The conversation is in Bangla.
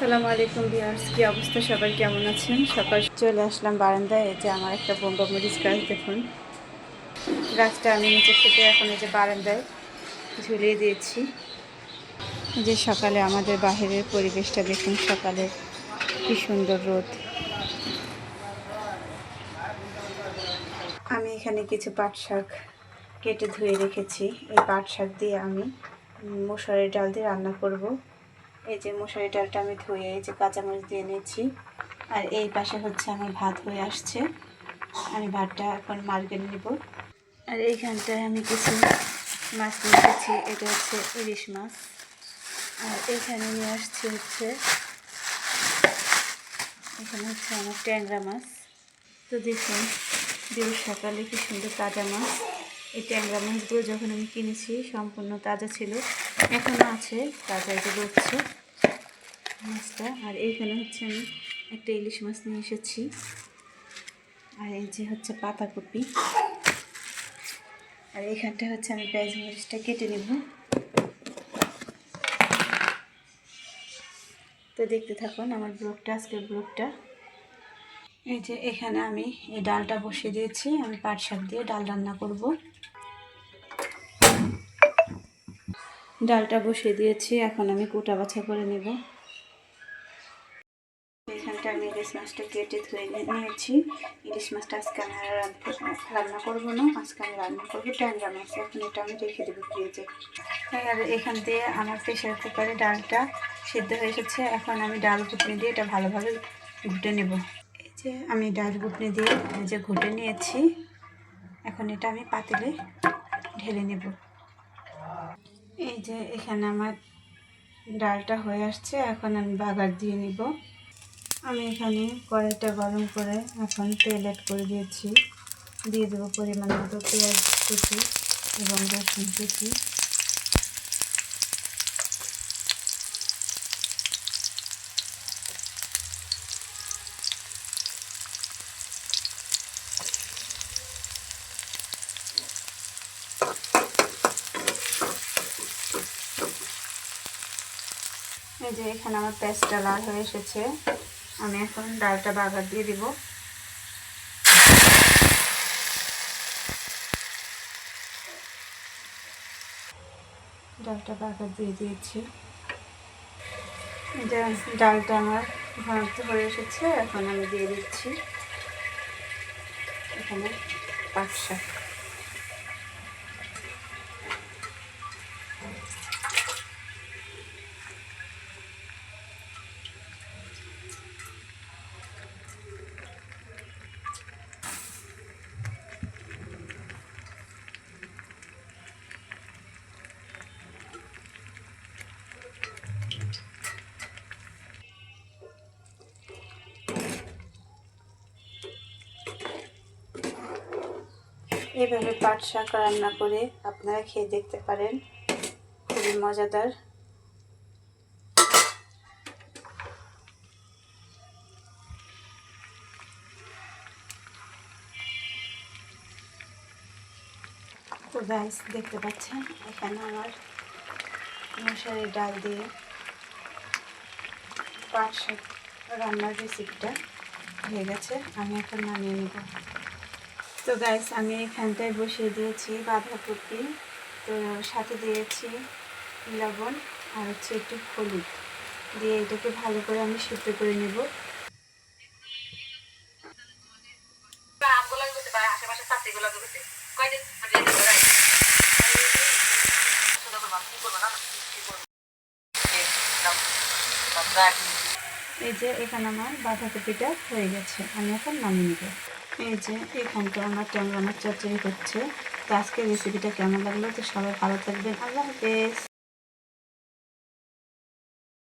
আসসালামু আলাইকুম ভিউয়ার্স, কি অবস্থা? সবাই কেমন আছেন? সকাল চলে আসলাম বারান্দায়, এই যে আমার একটা বোম্বা মরিচ গাছ দেখুন। গাছটা আমি নিচে থেকে এখন এই যে বারান্দায় ঝুলিয়ে দিয়েছি। যে সকালে আমাদের বাহিরের পরিবেশটা দেখুন, সকালে কি সুন্দর রোদ। আমি এখানে কিছু পাট শাক কেটে ধুয়ে রেখেছি। এই পাট শাক দিয়ে আমি মশারির ডাল দিয়ে রান্না করব। এই যে মশারি ডালটা আমি ধুয়ে, এই যে কাঁচামরিচ দিয়ে নিয়েছি আর এই পাশে হচ্ছে আমার ভাত হয়ে আসছে। আমি ভাতটা এখন মার্কেট নিব। আর এইখানটায় আমি কিছু মাছ নিয়েছি, এটা হচ্ছে ইলিশ মাছ। আর এইখানে নিয়ে আসছি হচ্ছে, এখানে হচ্ছে আমার ট্যাংরা মাছ। তো দেখুন, দিন সকালে কি সুন্দর তাজা মাছ। এই ট্যাংরা মাছগুলো যখন আমি কিনেছি, সম্পূর্ণ তাজা ছিল। এখনও আছে তাজা এটা রচ্ছে মাছটা। আর এইখানে হচ্ছে আমি একটা ইলিশ মাছ নিয়ে এসেছি। আর এই যে হচ্ছে পাতাকপি। আর এইখানটা হচ্ছে আমি পেঁয়াজ মরিচটা কেটে নেব। তো দেখতে থাকুন আমার ব্লগটা, আজকের ব্লগটা। এই যে এখানে আমি এই ডালটা বসিয়ে দিয়েছি। আমি পাট শাক দিয়ে ডাল রান্না করব। ডালটা বসিয়ে দিয়েছি, এখন আমি কুটা বাছা করে নেব। এখানটা আমি ইলিশ মাছটা কেটে ধুয়ে নিয়েছি। ইলিশ মাছটা আজকে আমি রান্না করব না, আজকে আমি রান্না করব ট্যাংরা মাছ। এখন এটা আমি রেখে দেবো ফ্রিজে। আর এখান দিয়ে আমার প্রেশার কুকারে ডালটা সিদ্ধ হয়ে এসেছে। এখন আমি ডাল ঘুটনি দিয়ে এটা ভালোভাবে ঘুটে নেব। এই যে আমি ডাল ঘুটনি দিয়ে যে ঘুটে নিয়েছি। এখন এটা আমি পাতিলে ঢেলে নেব। এই যে এখানে আমার ডালটা হয়ে আসছে, এখন আমি বাগার দিয়ে নিব। আমি এখানে কড়াইটা গরম করে এখন তেল অ্যাড করে দিয়েছি। দিয়ে দেবো পরিমাণ মতো পেঁয়াজ কুচি এবং রসুন কুচি। এই যে এখানে আমার পেঁয়াজটা লাল হয়ে এসেছে, আমি এখন ডালটা বাগার দিয়ে দিব। ডালটা বাগার দিয়ে দিয়েছি। ডালটা আমার ঘনত্ব হয়ে এসেছে, এখন আমি দিয়ে দিচ্ছি এখানে পাঁচ শাক এইভাবে পাট শাক রান্না করে আপনারা খেয়ে দেখতে পারেন। খুবই মজাদার। তো গাইস দেখতে পাচ্ছেন, এখানে আমার মশারি ডাল দিয়ে পাট শাক রান্নার রেসিপিটা হয়ে গেছে। আমি এখন নামিয়ে নেব। তো গাইস আমি এখানটায় বসিয়ে দিয়েছি বাঁধাকপি, তো সাথে দিয়েছি লবণ আর হচ্ছে একটু হলুদ। দিয়ে এটাকে ভালো করে আমি সিদ্ধ করে নেব। এই যে এখানে আমার বাঁধাকপিটা হয়ে গেছে, আমি এখন নামিয়ে নেব। এই যে এখানটা আমার মাছ চর্চাই হচ্ছে। তো আজকের রেসিপিটা কেমন লাগল? তো সবাই ভালো থাকবেন। আল্লাহ হাফেজ।